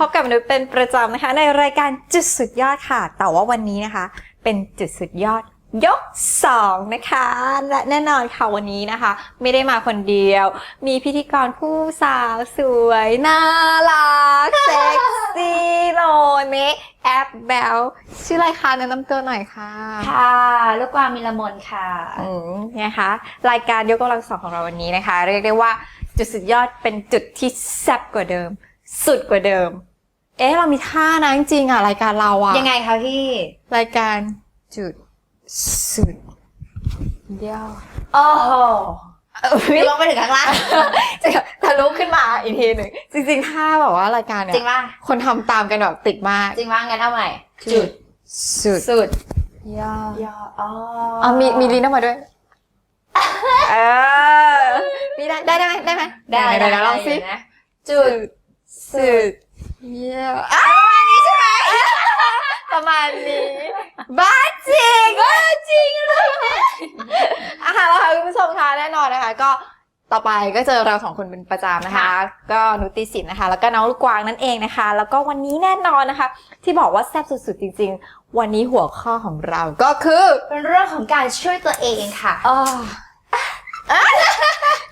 พบกับมนุษย์เป็นประจำนะคะ ในรายการจุดสุดยอดค่ะ แต่ว่าวันนี้นะคะ เป็นจุดสุดยอดยกสองนะคะ และแน่นอนค่ะวันนี้นะคะ ไม่ได้มาคนเดียว มีพิธีกรผู้สาวสวยน่ารักเซ็กซี่โลเนแอปแบลชื่ออะไรคะแนะนำตัวหน่อยค่ะ ค่ะ ลูกกวางมิลมนค่ะ อืมนะคะ รายการยกกำลังสองของเราวันนี้นะคะ เรียกได้ว่าจุดสุดยอดเป็นจุดที่แซ่บกว่าเดิม สุดกว่าเดิม เอ๊ะ เรามีท่านะจริงๆอะ รายการเราอะ ยังไงคะพี่ รายการจุดสุดยอดโอ้โหเอ้ยลงไปถึงข้างล่างจะทะลุขึ้นมาอีกทีหนึ่งจริงๆท่าแบบว่ารายการเนี่จริยงป่ะคนทำตามกันแบบติดมาก จริงป่ะงั้นเอาใหม่จุด สุดสุดยอดยออ๋ออ๋อมีมีลิ้นออกมาด้วยเออมีได้ได้ได้ไหมได้ไหมได้ไหนได้ไหนลองสินะจุด สุดเยี่ยมอะประมาณนี้ใช่ไหม ประมาณนี้ บ้าจริงบ้าจริงเลยอาหารแล้วค่ะคุณผู้ชมคะแน่นอนนะคะ ก็ต่อไปก็เจอเราสองคนเป็นประจำนะคะ ก็นุติสินนะคะ แล้วก็น้องลูกกวางนั่นเองนะคะ แล้วก็วันนี้แน่นอนนะคะ ที่บอกว่าแซ่บสุดๆจริง ๆ วันนี้หัวข้อของเราก็คือ เป็นเรื่องของการช่วยตัวเองค่ะอ๋อ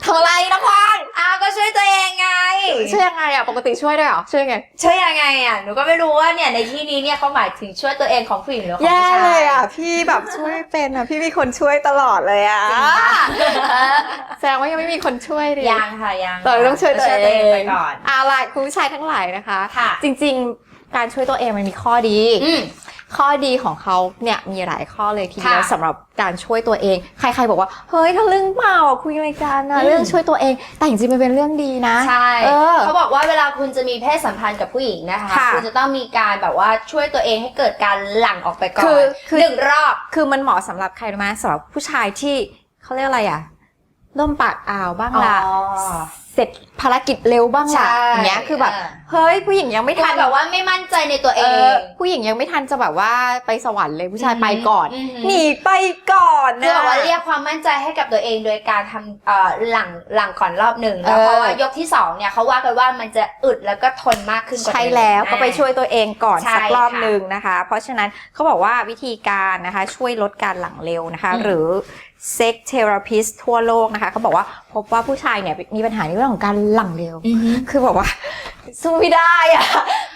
ทำอะไรน้องกวางอ้าวก็ช่วยตัวเองไง ช่วยยังไงอะปกติช่วยด้วยเหรอช่วยยังไงช่วยยังไงอะหนูก็ไม่รู้ว่าเนี่ยในที่นี้เนี่ยเขาหมายถึงช่วยตัวเองของผู้หญิงหรือของแย่ผู้ชายเลยอะ พี่แบบช่วยเป็นอะ พี่มีคนช่วยตลอดเลยอะจริงปะแสดงว่ายังไม่มีคนช่วยดิยังค่ะยังเราต้องช่วยตัวเองไปก่อน เอาล่ะคุณผู้ชายทั้งหลายนะคะ ค่ะ จริง ๆ การช่วยตัวเองมันมีข้อดี อืม ข้อดีของเขาเนี่ยมีหลายข้อเลยทีเดียวค่ะสำหรับการช่วยตัวเอง ใครๆบอกว่าเฮ้ยทะลึ่งเปล่าอะคุยรายการนะอืม เรื่องช่วยตัวเอง แต่จริงๆมันเป็นเรื่องดีนะ ใช่เออเขาบอกว่าเวลาคุณจะมีเพศสัมพันธ์กับผู้หญิงนะคะค่ะคุณจะต้องมีการแบบว่าช่วยตัวเองให้เกิดการหลั่งออกไปก่อนคือคือ หนึ่งรอบ คือมันเหมาะสำหรับใครรู้ไหมสำหรับผู้ชายที่เขาเรียกอะไรอะล่มปากอ่าวบ้างละอ๋อ เสร็จภารกิจเร็วบ้างใช่ละอย่างเงี้ยคือแบบอ่า เฮ้ยผู้หญิงยังไม่ทัทันนแบบว่าไม่มั่นใจในตัวเอเองอผู้หญิงยังไม่ทันจะแบบว่าไปสวรรค์เลยผู้ชายไปก่อนอืมหนีไปก่อนคือนะแบบว่าเรียกความมั่นใจให้กับตัวเองโดยการทำเอ่อหลังหลังก่อนรอบหนึ่งแล้วเออ เพราะว่ายกที่สองเนี่ยเขาว่ากันว่ามันจะอึดแล้วก็ทนมากขึ้นกว่าใช่เดิมแล้วอ่าก็ไปช่วยตัวเองก่อนใช่สักรอบค่ะหนึ่งนะคะ เพราะฉะนั้นเขาบอกว่าวิธีการนะคะช่วยลดการหลังเร็วนะคะ อืม หรือเซ็กเทอราพิสทั่วโลกนะคะเขาบอกว่าพบว่าผู้ชายเนี่ยมีปัญหาในเรื่องของการหลังเร็ว คือบอกว่า สู้ไม่ได้อะ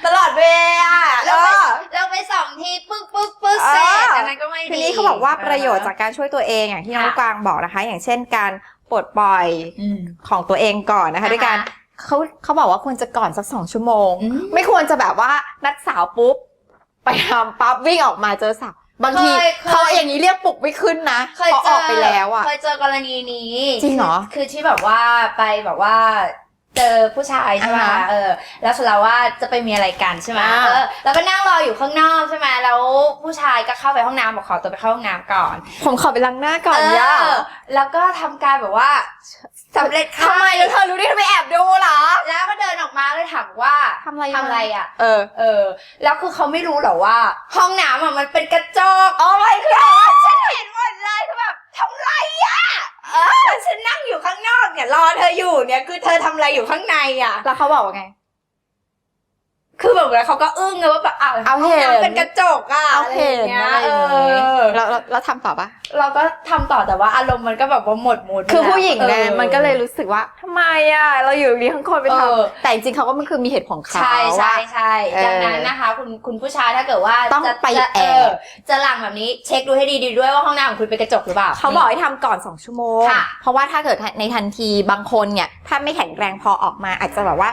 ตลอดเวลาเราเอไปอเราไปสองทีปึ๊กปึ๊กปึ๊กเสร็จอันนั้นก็ไม่ดีทีนี้เขาบอกว่าประโยชน์จากการช่วยตัวเองอย่างที่น้องค่ะกวางบอกนะคะ อย่างเช่นการปลดปล่อยอืมของตัวเองก่อนนะคะนะคะด้วยการเขาเขาบอกว่าควรจะก่อนสักสองชั่วโมงอืมไม่ควรจะแบบว่านัดสาวปุ๊บ ไปทำปั๊บวิ่งออกมาเจอสาว บางทีเคยเคย เขาอย่างนี้เรียกปลุกไม่ขึ้นนะเคยเขาเจอออกไปแล้วอะ เคยเจอกรณีนี้จริงเหรอคือคือที่แบบว่าไปแบบว่า เจอผู้ชายใช่ไหมอ่าฮะเออ แล้วเสร็จแล้วว่าจะไปมีอะไรกันใช่ไหมอ่า เออแล้วก็นั่งรออยู่ข้างนอกใช่ไหมแล้วผู้ชายก็เข้าไปห้องน้ำบอกขอตัวไปเข้าห้องน้ำก่อนผมขอไปล้างหน้าก่อนเอย่าอแล้วก็ทำการแบบว่าสำเร็จทำไมแล้วเธอรู้ได้ทำไมแอบดูเหรอแล้วก็เดินออกมาเลยถามว่าทำอะไรทำอะไรอะ เออ เออ แล้วคือเขาไม่รู้หรอว่า ห้องน้ำอะมันเป็นกระจก โอ้ my god ฉันเห็นหมดเลยคือแบบทำไรอะแล้วฉันนั่งอยู่ข้างนอกเนี่ยรอเธออยู่เนี่ยคือเธอทำอะไรอยู่ข้างในอะแล้วเขาบอกว่าไง คือแบบแล้วเขาก็อึ้งไงว่าแบบอ้าวเอาห้องเห็น น้ำเป็นกระจกอะเอาอะไรอเห็นย่างเงี้ยอะไรเออย่างงี้อแล้วแล้วแล้วทำต่อปะเราก็ทำต่อแต่ว่าอารมณ์มันก็แบบว่าหมดมูดไปคือแล้วผู้หญิงเนี่ยออมันก็เลยรู้สึกว่าทำไมอะเราอยู่ดีทั้งคนไปทเออำแต่จริงๆเขาก็มันคือมีเหตุผลของเขาใช่ใช่ว่า ใช่เออดังนั้นนะคะ คุณคุณผู้ชายถ้าเกิดว่าต้องจะไปจะแอบ เออจะหลังแบบนี้เช็คดูให้ดีๆด้วยว่าห้องน้ำของคุณเป็นกระจกหรือเปล่า เขาบอกให้ทำก่อน 2 ชั่วโมง ค่ะเพราะว่าถ้าเกิดในทันทีบางคนเนี่ย ถ้าไม่แข็งแรงพอออกมาอาจจะแบบว่า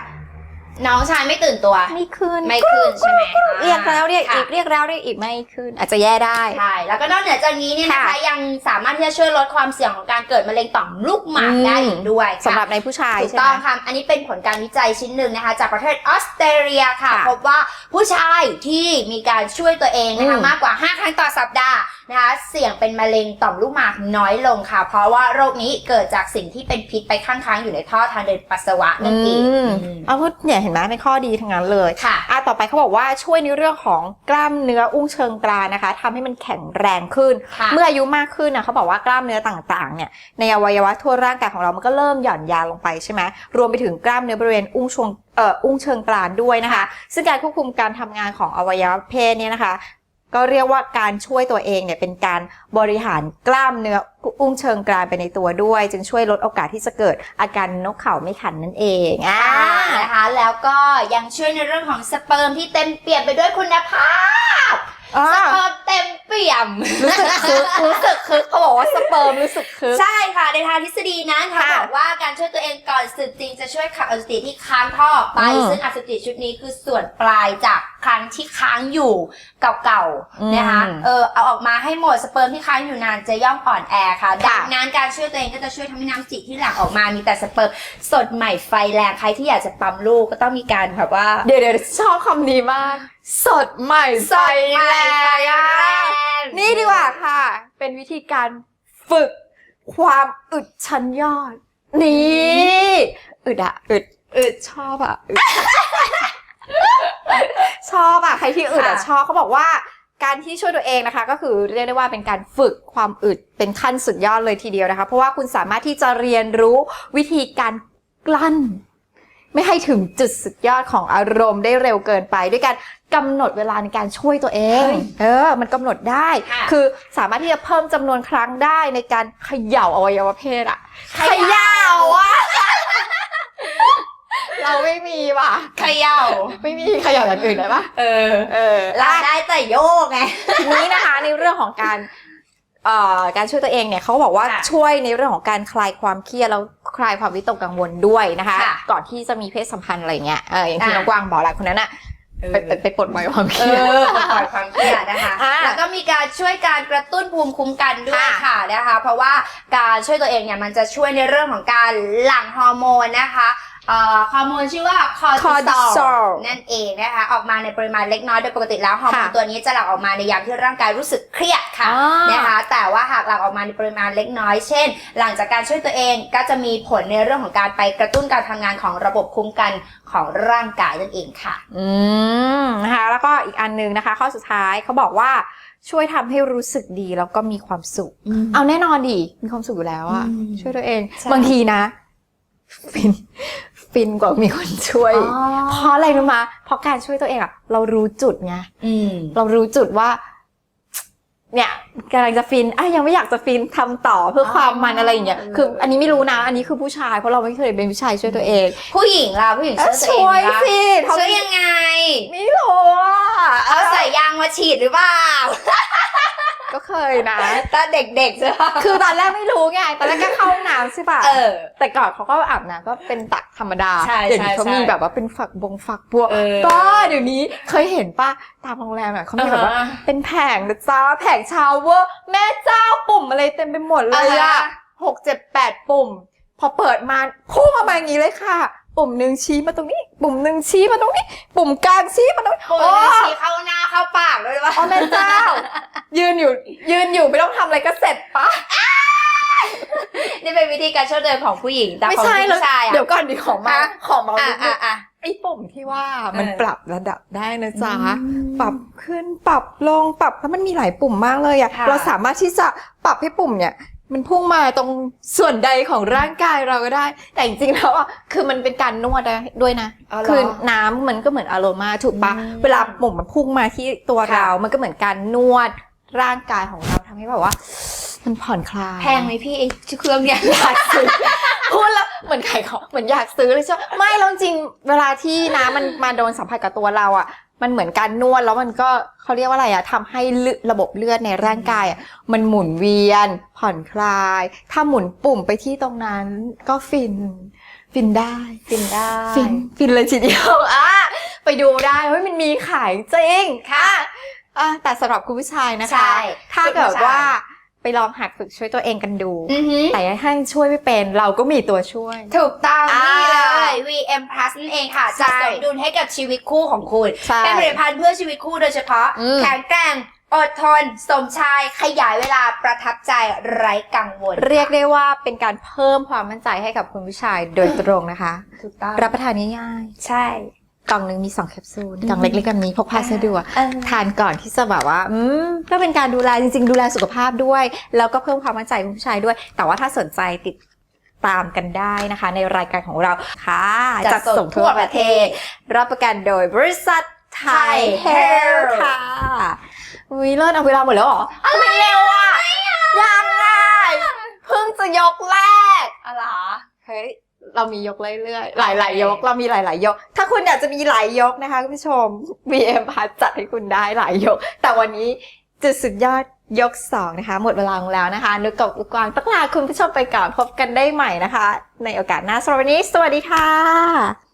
น้องชายไม่ตื่นตัว ไม่ขึ้นไม่ขึ้นใช่ไหมเรียกแล้วเรียกอีกค่ะเรียกแล้วเรียกอีกไม่ขึ้น อาจจะแย่ได้ ใช่ แล้วก็นอกเหนือจากนี้เนี่ยนะคะค่ะยังสามารถที่จะช่วยลดความเสี่ยงของการเกิดมะเร็งต่อมลูกหมากอืมได้อีกด้วยค่ะสำหรับในผู้ชายถูกใช่ไหต้มองค่ะอันนี้เป็นผลการวิจัยชิ้นหนึ่งนะคะ จากประเทศออสเตรเลียค่ะค่ะพบว่าผู้ชายที่มีการช่วยตัวเองนะคะอืมมากกว่า 5 ครั้งต่อสัปดาห์นะคะเสี่ยงเป็นมะเร็งต่อมลูกหมากน้อยลงค่ะ เพราะว่าโรคนี้เกิดจากสิ่งที่เป็นพิษไปข้างค้างอยู่ในท่อทางเดินปัสสาวะนั่นเองอืมอืมเอาพูดเนี่ยเห็นไหมเป็นข้อดีทั้งนั้นเลยค่ะอะต่อไปเขาบอกว่าช่วยในเรื่องของกล้ามเนื้ออุ้งเชิงกรานนะคะทำให้มันแข็งแรงขึ้นค่ะเมื่ออายุมากขึ้นนะเขาบอกว่ากล้ามเนื้อต่างๆเนี่ยในอวัยวะทั่วร่างกายของเรามันก็เริ่มหย่อนยานลงไปใช่ไหมรวมไปถึงกล้ามเนื้อบริเวณอุ้งชงเอ่ออุ้งเชิงกรานด้วยนะคะ ซึ่งการควบคุมการทำงานของอวัยวะเพศเนี่ยนะคะก็เรียกว่าการช่วยตัวเองเนี่ยเป็นการบริหารกล้ามเนื้ออุ้งเชิงกรานไปในตัวด้วย จึงช่วยลดโอกาสที่จะเกิดอาการนกเข่าไม่ขันนั่นเองอ่าอ่านะคะ แล้วก็ยังช่วยในเรื่องของสเปิร์มที่เต็มเปี่ยมไปด้วยคุณภาพอ่าสเปิร์มเต็มเปี่ยม รู้สึกคึกรู้สึกคึกเขาบอกว่าสเปิร์มรู้สึกคึก ใช่ค่ะ ในทางทฤษฎีนั้นเขาค่ะบอกว่าการช่วยตัวเองก่อนสึกจริงจะช่วยขับอสุจิที่ค้างท่อออกไป อืมซึ่งอสุจิชุดนี้คือส่วนปลายจากครั้งที่ค้างอยู่เก่าอืมๆนะคะเออเอาออกมาให้หมดสเปิร์มที่ค้างอยู่นานจะย่อมอ่อนแอค่ะค่ะดังนั้นการช่วยตัวเองก็จะช่วยทำให้น้ำจิที่หลั่งออกมามีแต่สเปิร์มสดใหม่ไฟแรงใครที่อยากจะปั๊มลูกก็ต้องมีการแบบว่า เดี๋ยวเดี๋ยวชอบคำนี้มาก สดใหม่ไฟแรงอะงนี่ดีกว่าค่ะ เป็นวิธีการฝึกความอึดชั้นยอด นี่อึดอะอึดอึดชอบอะอึดชอบอะใครที่อึดอะค่ะชอบเขาบอกว่าการที่ช่วยตัวเองนะคะ ก็คือเรียกได้ว่าเป็นการฝึกความอึดเป็นขั้นสุดยอดเลยทีเดียวนะคะ เพราะว่าคุณสามารถที่จะเรียนรู้วิธีการกลั้น ไม่ให้ถึงจุดสุดยอดของอารมณ์ได้เร็วเกินไป ด้วยการกำหนดเวลาในการช่วยตัวเองเฮ้ยเออ มันกำหนดได้ค่ะคือสามารถที่จะเพิ่มจำนวนครั้งได้ในการเขย่าอวัยวะเพศอะเขย่าอะเราไม่มีว่ะเขย่าไม่มีเขย่าอย่างอื่นได้ปะเออ เออ เราได้แต่โยกไง ทีนี้นะคะในเรื่องของการเอ่อ การช่วยตัวเองเนี่ยเขาก็บอกว่าค่ะช่วยในเรื่องของการคลายความเครียดแล้วคลายความวิตกกังวลด้วยนะคะค่ะก่อนที่จะมีเพศสัมพันธ์อะไรเงี้ยเอออย่างที่อะน้องกวางบอกแหละคนนั้นอะไปไปไปปลดปล่อยความเคเอรียดอปลดปล่อยความเครียดนะคะอ่าแล้วก็มีการช่วยการกระตุ้นภูมิคุ้มกันด้วยค่ะค่ะนะคะ เพราะว่าการช่วยตัวเองเนี่ยมันจะช่วยในเรื่องของการหลั่งฮอร์โมนนะคะเอ่อ ฮอร์โมนชื่อว่าคอร์ติซอ cortisol ลนั่นเองนะคะออกมาในปริมาณเล็กน้อยโดยปกติแล้วฮอร์โมนค่ะตัวนี้จะหลั่งออกมาในยามที่ร่างกายรู้สึกเครียดค่ะอ่านนะคะแต่ว่าหากหลั่งออกมาในปริมาณเล็กน้อย เช่น หลังจากการช่วยตัวเองก็จะมีผลในเรื่องของการไปกระตุ้นการทำงานของระบบคุ้มกันของร่างกายนั่นเองค่ะอืมนะคะแล้วก็อีกอันนึงนะคะ ข้อสุดท้ายเขาบอกว่าช่วยทำให้รู้สึกดีแล้วก็มีความสุข เอาแน่นอนดิมีความสุขอยู่แล้วอะอืมช่วยตัวเองใช่บางทีนะฟิน ฟินกว่ามีคนช่วย เพราะอะไรรู้มาเพราะการช่วยตัวเองอะเรารู้จุดไงอืมเรารู้จุดว่า เนี่ยกำลังจะฟินอะยังไม่อยากจะฟินทำต่อเพื่อความมันอะไรอย่างเงี้ยอ๋อคืออันนี้ไม่รู้นะ อันนี้คือผู้ชายเพราะเราไม่เคยเป็นผู้ชายช่วยตัวเอง ผู้หญิงล่ะผู้หญิงเอ้ช่วยยตัวเองช่วยสิไหมล่ะช่วยยังไงไม่รู้อะเอาใส่ยางมาฉีดหรือเปล่า ก็เคยนะ ตอนเด็กๆใช่ปะคือตอนแรกไม่รู้ไง ตอนแรกก็เข้าห้องน้ำใช่ป่ะเออ แต่ก่อนเขาก็อาบน้ำก็เป็นตักธรรมดาใช่เดี๋ยวนี้ใช่เขาใช่มีแบบว่าเป็นฝักบงฝักบัวเออบ้าเดี๋ยวนี้เคยเห็นป่ะตามโรงแรมอะเขามีแบบว่าอ่าฮะเป็นแผงนะจ้าแผงชาวเวอร์แม่เจ้าปุ่มอะไรเต็มไปหมดเลยอ่าอะฮะ หกเจ็ดแปดปุ่ม พอเปิดมาพุ่งออกมาอย่างนี้เลยค่ะ ปุ่มหนึ่งชี้มาตรงนี้ ปุ่มหนึ่งชี้มาตรงนี้ ปุ่มกลางชี้มาตรงนี้ปุ่มโอ้หนึ่งฉีดเข้าหน้าเข้าปากด้วยวะโอ้แม่เจ้า ยืนอยู่ยืนอยู่ไม่ต้องทำอะไรก็เสร็จปะนี่เป็นวิธีการช่วยตัวเองของผู้หญิงแต่ไม่ของใช่ผู้ชายเดี๋ยอะวก่อนดิของมาฮะของมาอะนิดนึอะงอะไอ้ปุ่มที่ว่ามันเออปรับระดับได้นะจ๊ะ ปรับขึ้นปรับลงปรับแล้วมันมีหลายปุ่มมากเลยอะค่ะเราสามารถที่จะปรับให้ปุ่มเนี่ย มันพุ่งมาตรงส่วนใดของร่างกายเราก็ได้ แต่จริงๆแล้วอะคือมันเป็นการนวดได้ด้วยนะเอาเหรอคือน้ำมันก็เหมือนอโรมาถูกปะอืมเวลาปุ่มมันพุ่งมาที่ตัวค่ะ เรา มันก็เหมือนการนวดร่างกายของเราทำให้แบบว่า มันผ่อนคลายแพงไหมพี่ไอ้เครื่องเนี่ย อยากซื้อพูดแล้วเหมือนขายของเหมือนอยากซื้อเลยใช่ไหมไม่แล้วจริงเวลาที่น้ำมันมาโดนสัมผัสกับตัวเราอะ มันเหมือนการนวดแล้วมันก็เขาเรียกว่าอะไรอะทำให้เลือดระบบเลือดในร่างกายอะมันหมุนเวียน ผ่อนคลาย ถ้าหมุนปุ่มไปที่ตรงนั้นก็ฟิน ฟินได้ ฟินได้ฟินฟินเลยทีเดียวอะไปดูได้เฮ้ยมันมีขายจริงค่ะอะแต่สำหรับคุณผู้ชายนะคะใช่ถ้าเกิดว่า ไปลองหัดฝึกช่วยตัวเองกันดู อือหือ แต่ถ้าช่วยไม่เป็นเราก็มีตัวช่วย ถูกต้องอ่านี่เลย VM Plus นั่นเองค่ะใช่ จะสมดุลให้กับชีวิตคู่ของคุณ ใช่ เป็นผลิตภัณฑ์เพื่อชีวิตคู่โดยเฉพาะ อืม แข็งแกร่ง อดทน สมชาย ขยายเวลาประทับใจไร้กังวลเรียกได้ว่าเป็นการเพิ่มความมั่นใจให้กับคุณผู้ชายโดยตรงนะคะ ถูกต้องรับประทานง่ายใช่ๆ กล่องหนึ่งมี2แคปซูลกล่องเล็กๆแบบนี้พกพาสะดวกเออทานก่อนที่จะแบบว่าอืมก็เป็นการดูแลจริง ๆ ดูแลสุขภาพด้วย แล้วก็เพิ่มความมั่นใจคุณผู้ชายด้วย แต่ว่าถ้าสนใจติดตามกันได้นะคะ ในรายการของเราค่ะจัดส่งทั่วประเทศ รับประกันโดยบริษัทไทย Thai เฮล Hair ค่ะวิเลิศเอาเวลาหมดแล้วเหรออะไรเร็วอะยังไงเพิ่งจะยกแรกอะไรเฮ้ย เรามียกเรื่อยๆ หลายๆยก เรามีหลายๆยก ถ้าคุณอยากจะมีหลายยกนะคะคุณผู้ชม BM พัดจัดให้คุณได้หลายยก แต่วันนี้จุดสุดยอดยก 2 นะคะ หมดเวลาลงแล้วนะคะ นึกกับลูกกวางต้องลาคุณผู้ชมไปก่อนพบกันได้ใหม่นะคะ ในโอกาสหน้าสำหรับวันนี้ สวัสดีค่ะ